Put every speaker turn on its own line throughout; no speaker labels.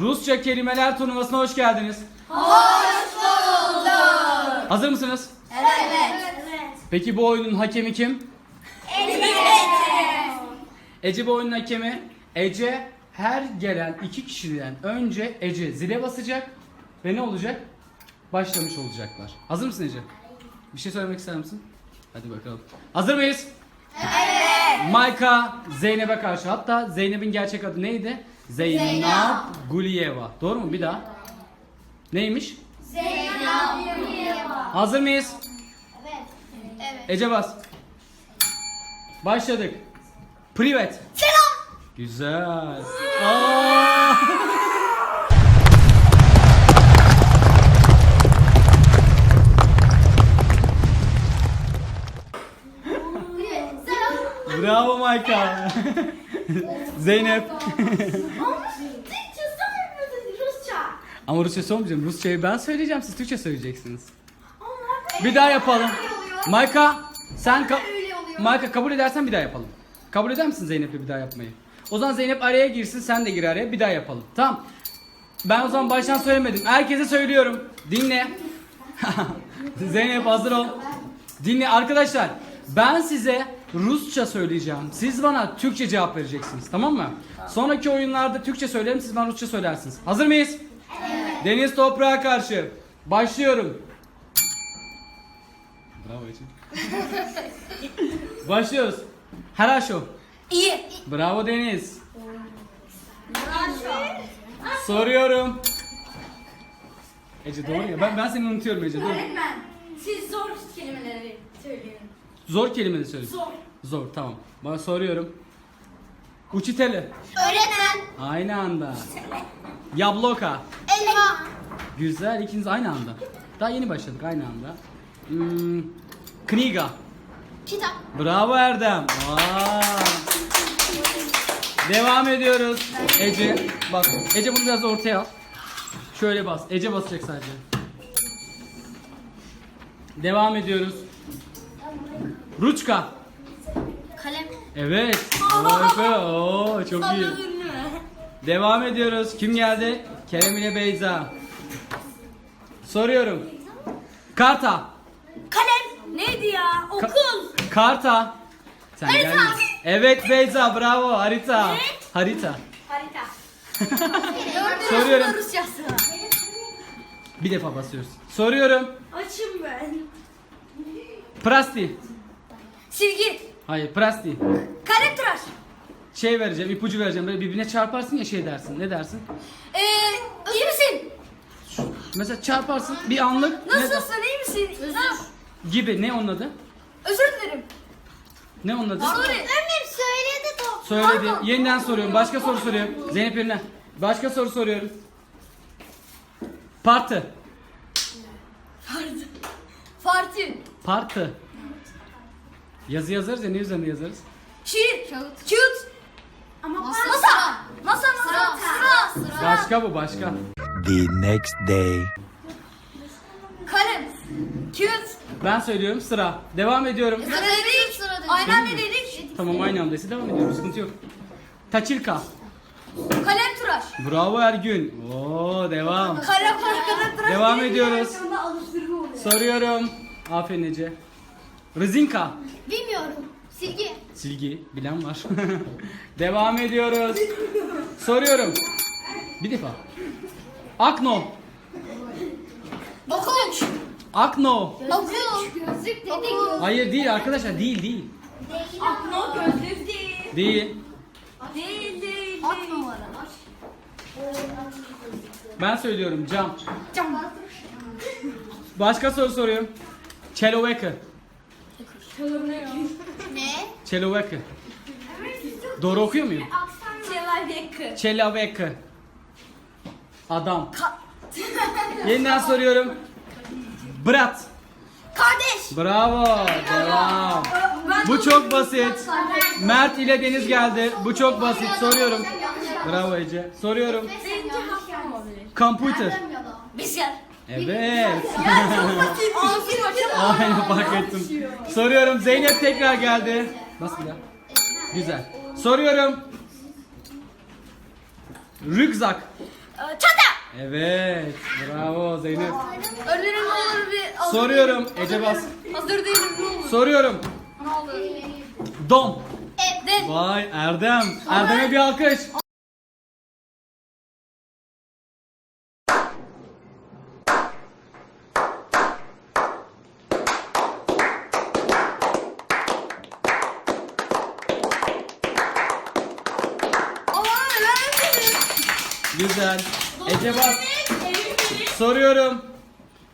Rusça kelimeler turnuvasına hoş geldiniz. Hoş bulduk. Hazır mısınız?
Evet.
Peki bu oyunun hakemi kim? Ece bu oyunun hakemi. Ece her gelen iki kişiden önce Ece zile basacak ve ne olacak? Başlamış olacaklar. Hazır mısın Ece? Bir şey söylemek ister misin? Hadi bakalım. Hazır mıyız? Evet. Mayka Zeynep'e karşı. Hatta Zeynep'in gerçek adı neydi? Zeynep,
Zeynep.
Guliyeva. Doğru mu? Bir daha. Neymiş?
Zeynep.
Hazır mıyız?
Evet. Evet.
Ece bas. Başladık. Privet.
Selam.
Güzel. Aa!
Selam.
Bravo Mayka. Zeynep.
Ama Türkçe sormadın Rusça.
Ama Rusça sormayacağım. Rusçayı ben söyleyeceğim. Siz Türkçe söyleyeceksiniz.
Onlar
Bir daha yapalım. Mayka sen ka-
Öyle oluyor.
Mayka kabul edersen bir daha yapalım. Kabul eder misin Zeynep'le bir daha yapmayı? O zaman Zeynep araya girsin sen de gir araya bir daha yapalım. Tamam. Ben o zaman baştan söylemedim. Herkese söylüyorum. Dinle. Zeynep hazır ol. Dinle arkadaşlar. Ben size Rusça söyleyeceğim. Siz bana Türkçe cevap vereceksiniz. Tamam mı? Sonraki oyunlarda Türkçe söylerim siz bana Rusça söylersiniz. Hazır mıyız? Evet. Deniz toprağa karşı. Başlıyorum. Bravo Ece. Başlıyoruz. Haraşo.
İyi.
Bravo Deniz. Soruyorum. Ece doğru ya. Ben ben seni unutuyorum Ece. Doğru.
Öğretmen. Siz zor kelimeleri söyleyin.
Zor kelimeleri söyle.
Zor.
Zor tamam. Bana soruyorum. Uçiteli.
Öğretmen.
Aynı anda. Yabloka.
Elma.
Güzel ikiniz aynı anda. Daha yeni başladık aynı anda. Hmm, Kniga.
Kitap.
Bravo Erdem. Aa. Devam ediyoruz. Ece bak Ece bunu biraz ortaya al. Şöyle bas. Ece basacak sadece. Devam ediyoruz. Ruçka.
Kalem.
Evet. Harika. Oo, çok iyi. Devam ediyoruz. Kim geldi? Kerem ile Beyza. Soruyorum. Karta.
Kalem. Neydi ya? Okul.
Karta. Sen
Harita.
geldin. Evet Beyza bravo harita.
Ne?
Harita.
Harita.
Soruyorum.
Rusçası.
Bir defa basıyoruz. Soruyorum.
Açım ben.
Prasti.
Silgi.
Hayır prasti.
Kalem tıraş.
Şey vereceğim ipucu vereceğim. Böyle birbirine çarparsın ya şey dersin. Ne dersin?
Ee, iyi misin?
Mesela çarparsın bir anlık. ne der-
Nasılsın? iyi misin? Özür.
Gibi. Ne onun adı?
Özür dilerim.
Ne onun adı?
Öğretmenim söyledi top.
Söyledi. Yeniden soruyorum. Başka soru soruyorum. Zeynep Yerine. Başka soru soruyorum. Parti.
Farti.
Parti. Yazı yazarız ya ne üzerine yazarız?
Şiir. Kağıt. Kağıt. Ama masa. Masa. Masa. Masa. Sıra. Sıra.
Başka bu başka.
The next day.
Kalem. Kağıt.
Ben söylüyorum sıra. Devam ediyorum.
Sıra dedik. Aynı anda dedik.
Tamam aynı andaysa devam ediyoruz. Sıkıntı yok. Taçilka.
Kalem tıraş.
Bravo Ergün. Oo devam.
Kalem tıraş.
Devam ediyoruz. Soruyorum. Aferin Ece. Rızinka.
Bilmiyorum. Silgi.
Silgi. Bilen var. devam ediyoruz. Soruyorum. Bir defa. Akno.
Okul.
Akno.
Okul. Gözlük dedik.
Hayır değil arkadaşlar değil değil.
Akno gözlük değil.
Değil.
Değil değil. Ak numara.
Ben söylüyorum cam.
Cam.
Başka soru soruyorum. Çeloveki.
Ne?
Çeloveki. Doğru okuyor muyum?
Çelavek.
Çeloveki. Adam. Yeniden soruyorum. Brat.
Kardeş.
Bravo. Devam. Bu çok basit. Mert ile Deniz geldi. Bu çok basit. Soruyorum. Bravo Ece. Soruyorum.
Seninki hakkım
Evet.
Ağzını açamam.
Aynen fark ettim. Soruyorum. Zeynep tekrar geldi. Bas bir daha. Güzel. Soruyorum. Rükzak.
Çanta.
Evet. Bravo Zeynep.
Ne olur bir hazır
Soruyorum.
değilim.
Ece bas.
Hazır değilim ne olur.
Soruyorum.
Ne olur.
Dom.
Evet.
Vay Erdem. Erdem'e bir alkış.
Aman öğretmenim.
Güzel. Ece bas. Soruyorum.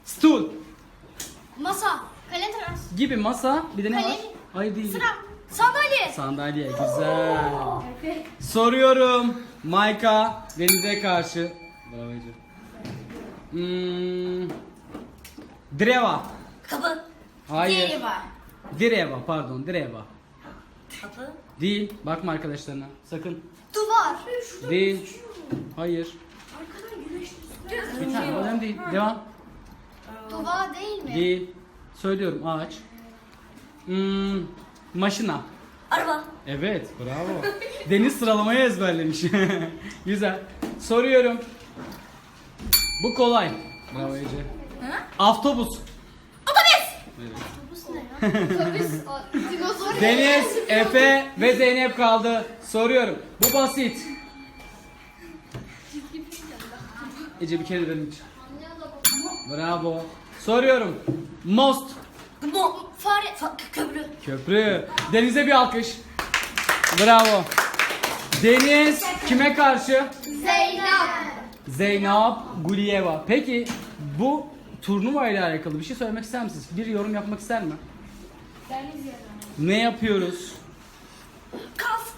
Stool
Masa. Kalem teras.
gibi masa bir de ne var? Hayır değil.
Sıra. Sandalye.
Sandalye güzel. Soruyorum. Mayka Deniz'e karşı. Bravo Ece. Hmm, Dreva.
Kapı.
Hayır.
Diğeri var.
Dreva pardon Dreva.
Kapı.
Değil. Bakma arkadaşlarına. Sakın.
Duvar.
Değil. Hayır. Bir tane önemli değil. Devam.
Duvar değil mi?
Değil. Söylüyorum ağaç. Hmm, maşina.
Araba.
Evet, bravo. Deniz sıralamayı ezberlemiş. Güzel. Soruyorum. Bu kolay. Bravo Ece.
Hı?
Autobus.
Otobüs.
Evet.
Otobüs. Dinozor.
Deniz, Efe ve Zeynep kaldı. Soruyorum. Bu basit. Ece bir kere de benim için. Bravo. Soruyorum. Most.
Mo. Fare. Fa- köprü.
Köprü. Deniz'e bir alkış. Bravo. Deniz kime karşı?
Zeynep.
Zeynep Guliyeva. Peki bu turnuva ile alakalı bir şey söylemek ister misiniz? Bir yorum yapmak ister mi? Ne yapıyoruz?
Kalsın.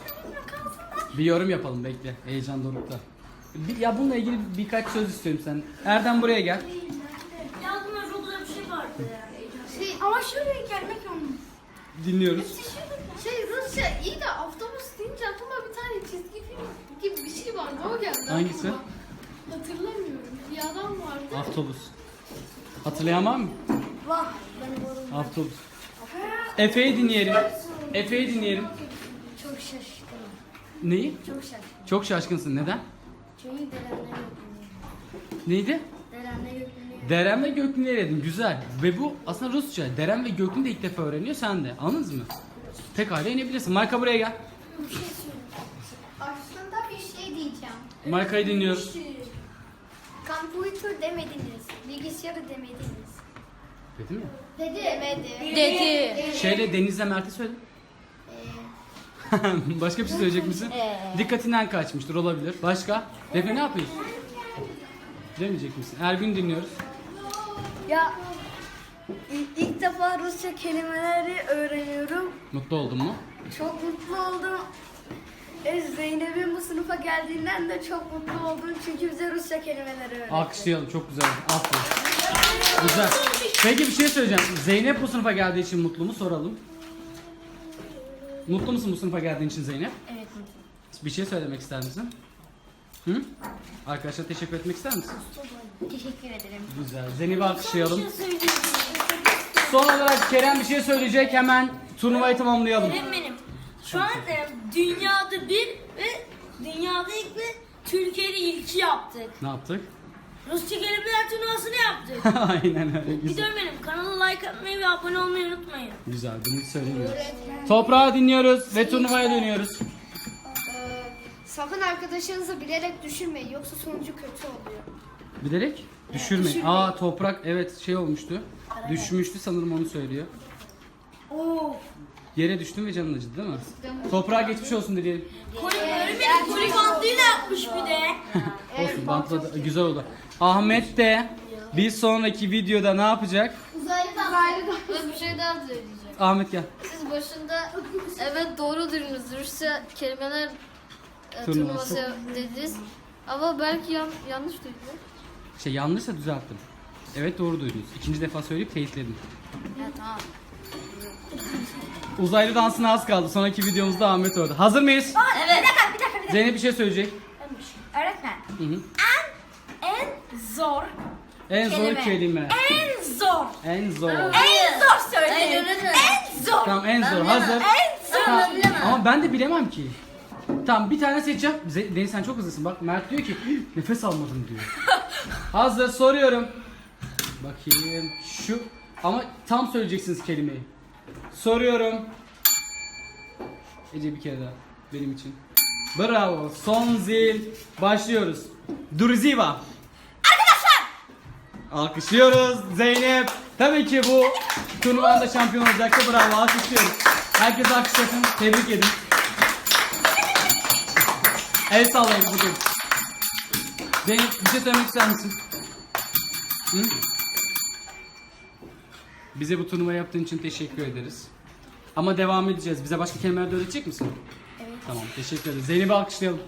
Kalsın.
Bir yorum yapalım bekle. Heyecan dorukta. Bir- Ya bununla ilgili birkaç söz istiyorum sen. Erdem buraya gel.
Çok güzel bir şey vardı ya. Şey, ama şuraya gelmek lazım.
Dinliyoruz.
Şey Rusya iyi de avtobüs deyince aklıma bir tane çizgi film gibi bir şey vardı o geldi.
Hangisi?
aklıma. Hatırlamıyorum. Bir adam vardı.
Autobus. Hatırlayamam mı?
Vah. Ben bu
Autobus. Efe'yi dinleyelim. Efe'yi dinleyelim.
çok şaşkınım.
Neyi?
Çok şaşkınım.
Çok şaşkınsın. Neden?
Çünkü derenler yükleniyor.
Neydi? Derem ve Göklü dedin. Güzel. Ve bu aslında Rusça. Derem ve Göklü de ilk defa öğreniyor. Sen de. Anladınız mı? Pekala inebilirsin. Marka buraya gel.
Aslında bir şey diyeceğim.
Markayı dinliyoruz.
Computer demediniz. Bilgisayarı demediniz.
Dedim ya.
Dedi. Demedi.
Dedi.
Şeyle Deniz'le Mert'e söyle. Başka bir şey söyleyecek misin? Dikkatinden kaçmıştır olabilir. Başka? Defne ne yapıyorsun? Demeyecek misin? Ergün dinliyoruz.
Ya i- ilk defa Rusça kelimeleri öğreniyorum.
Mutlu oldun mu?
Çok mutlu oldum. E, Zeynep'in bu sınıfa geldiğinden de çok mutlu oldum çünkü bize Rusça kelimeleri öğretti.
Alkışlayalım. Çok güzel. Aferin. Güzel. Peki bir şey söyleyeceğim. Zeynep bu sınıfa geldiği için mutlu mu? Soralım. Mutlu musun bu sınıfa geldiğin için Zeynep?
Evet
Bir şey söylemek ister misin? Hı? Arkadaşlar teşekkür etmek ister misin?
Teşekkür ederim.
Güzel. Zeynep'i alkışlayalım. Son olarak Kerem bir şey söyleyecek. Hemen turnuvayı tamamlayalım.
Öğretmenim şu an e, dünyada bir ve dünyada ilk ve Türkiye'de ilki yaptık.
Ne yaptık?
Rusça kelimeler turnuvasını yaptık.
Aynen öyle. Güzel.
öğretmenim kanala like atmayı ve abone olmayı unutmayın.
Güzel. Bunu hiç söylemiyoruz. Toprağı dinliyoruz ve turnuvaya dönüyoruz.
Ee, sakın arkadaşınızı bilerek düşürmeyin yoksa sonucu kötü oluyor.
Bilerek düşürme. Aa toprak evet şey olmuştu. Düşmüştü sanırım onu söylüyor.
Oo.
Yere düştün ve canın acıdı değil mi? Toprağa geçmiş olsun dileyelim.
Öğretmenim koli bandıyla yapmış bir de.
Olsun bantla da- güzel oldu. Ahmet de bir sonraki videoda ne yapacak?
Uzaylı da. Uzaylı da. Ben bir şey daha söyleyeceğim.
Ahmet gel.
Siz başında evet doğru dediniz. Rusça kelimeler e,
Turnuvası.
turnuvası dediniz. Ama belki yan, yanlış duydunuz.
Şey yanlışsa düzelttim. Evet doğru duydunuz. İkinci defa söyleyip teyitledim.
Ya tamam.
Uzaylı dansına az kaldı. Sonraki videomuzda Ahmet orada. Hazır mıyız?
Evet. Bir dakika, bir dakika, bir dakika.
Zeynep bir şey söyleyecek.
Öğretmen.
Hı hı.
En zor,
En zor
Kelime.
kelime.
en zor,
En zor.
En zor söyleyin.
en zor.
Tamam en zor. Hazır.
En zor.
Tamam. Ama ben de bilemem ki. Tamam bir tane seçeceğim. Ze- Deniz sen çok hızlısın. Bak Mert diyor ki nefes almadım diyor. Hazır soruyorum. Bakayım şu ama tam söyleyeceksiniz kelimeyi. Soruyorum. Ece bir kere daha benim için. Bravo. Son zil. Başlıyoruz. Durziva. Arkadaşlar. Alkışlıyoruz Zeynep. Tabii ki bu turnuvanın da şampiyon olacaktı. Bravo. Alkışlıyoruz. Herkes alkış yapın. Tebrik edin. El sallayın bugün. Zeynep bir şey söylemek ister misin? Hı? Bize bu turnuva yaptığın için teşekkür ederiz. Ama devam edeceğiz. Bize başka kelimeler de öğretecek misin? Tamam teşekkür ederiz. Zeynep'i alkışlayalım.